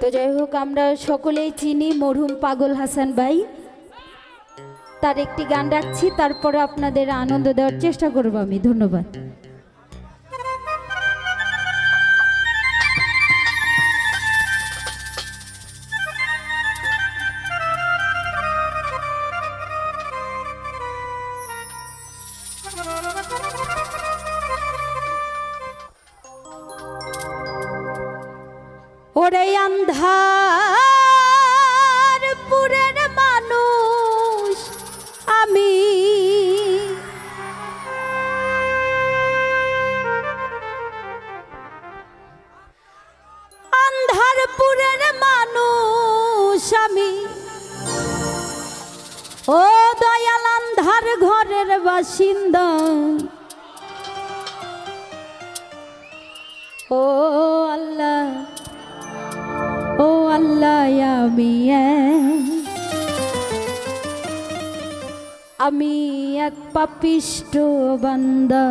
তো যাই হোক, আমরা সকলেই চিনি মরহুম পাগল হাসান ভাই। তার একটি গান রাখছি, তারপরে আপনাদের আনন্দ দেওয়ার চেষ্টা করব আমি। ধন্যবাদ। দয়াল আন্ধার ঘরের বাসিন্দা। ও আল্লাহ ও আল্লাহ, আমি আমি এক পাপিষ্ট বান্দা।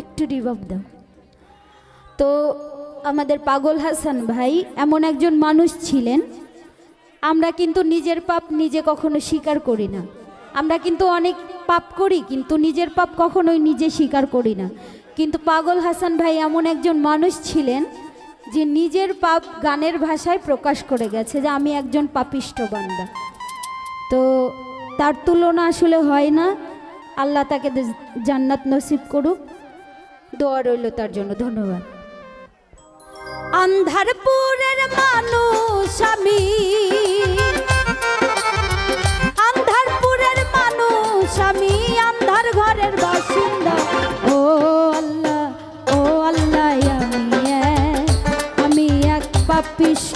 একটু রিভাব দাও। তো আমাদের পাগল হাসান ভাই এমন একজন মানুষ ছিলেন আমরা কিন্তু নিজের পাপ নিজে কখনো স্বীকার করি না। আমরা কিন্তু অনেক পাপ করি, কিন্তু নিজের পাপ কখনোই নিজে স্বীকার করি না। কিন্তু পাগল হাসান ভাই এমন একজন মানুষ ছিলেন, যে নিজের পাপ গানের ভাষায় প্রকাশ করে গেছে যে আমি একজন পাপিষ্ট বান্দা। তো তার তুলনা আসলে হয় না। আল্লাহ তাকে জান্নাত নসিব করুক। দোয়া রইল তার জন্য। ধন্যবাদ। আন্ধারপুরের মানুষ আমি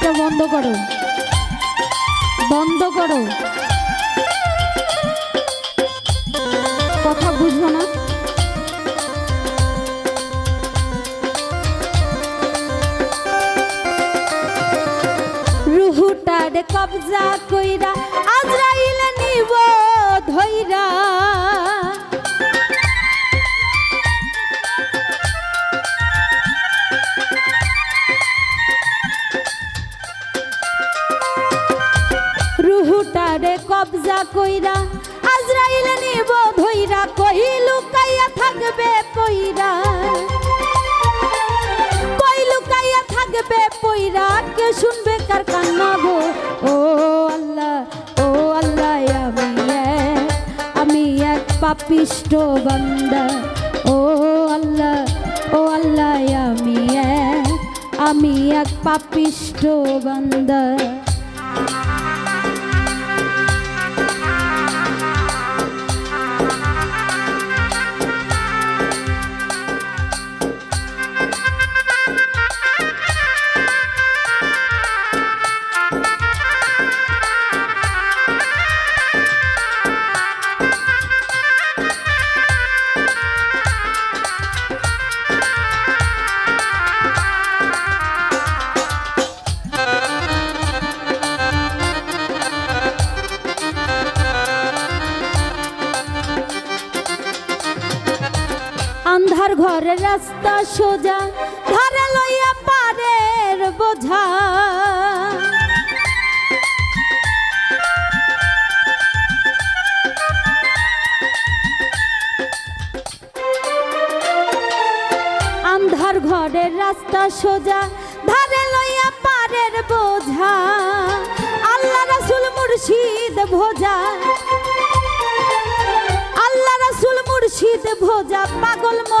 এটা বন্ধ করো। বন্ধ করো। কথা বুঝব না? রুহুটার কবজা কইরা আজরাইল নিব ধইরা। কবজা কইরা আজরাইল নিব ধইরা কই লুকাইয়া থাকবে পইরা। কই লুকাইয়া থাকবে পইরা কে শুনবে কার কান্না গো? ও আল্লাহ ও আল্লাহ আমি এক, আমি এক পাপিষ্ট বান্দা। ও আল্লাহ ও আল্লাহ আমি এক, আমি এক পাপিষ্ট বান্দা। আন্ধার ঘরের রাস্তা সোজা, ধরে লইয়া পারের বোঝা। আন্ধার ঘরের রাস্তা সোজা, ধারে লইয়া পারের বোঝা। আল্লাহ রাসুল মুর্শিদ ভোজা। আল্লাহ রাসুল মুর্শিদ ভোজা, পাগল গো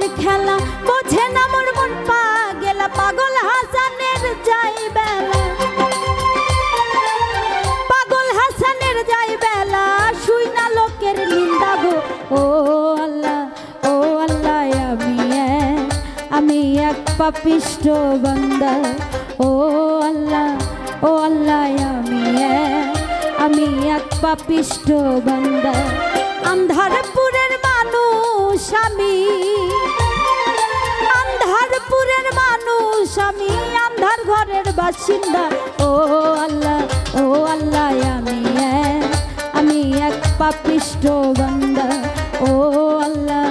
তোমার খেলা বোঝে না, মোর মন পা গেলা পাগল হাসানের যাই বেলা। পাগল হাসানের যাই বেলা, শুই না লোকের নিন্দা গো। ও আল্লাহ ও আল্লাহ, আমি এক আমি এক পাপিষ্ট বান্দা। ও আল্লাহ ও আল্লাহ, আমি এক আমি এক পাপিষ্ট বান্দা। আমি আন্ধার ঘরের বাসিন্দা। ও আল্লাহ ও আল্লাহ, আমি এক আমি এক পাপিষ্ট বান্দা। ও আল্লাহ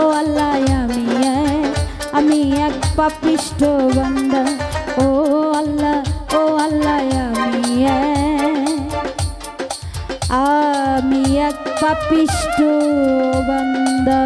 ও আল্লাহ, আমি এক আমি এক পাপিষ্ট বান্দা। ও আল্লাহ ও আল্লাহ, আমি এক আমি এক পাপিষ্ট বান্দা।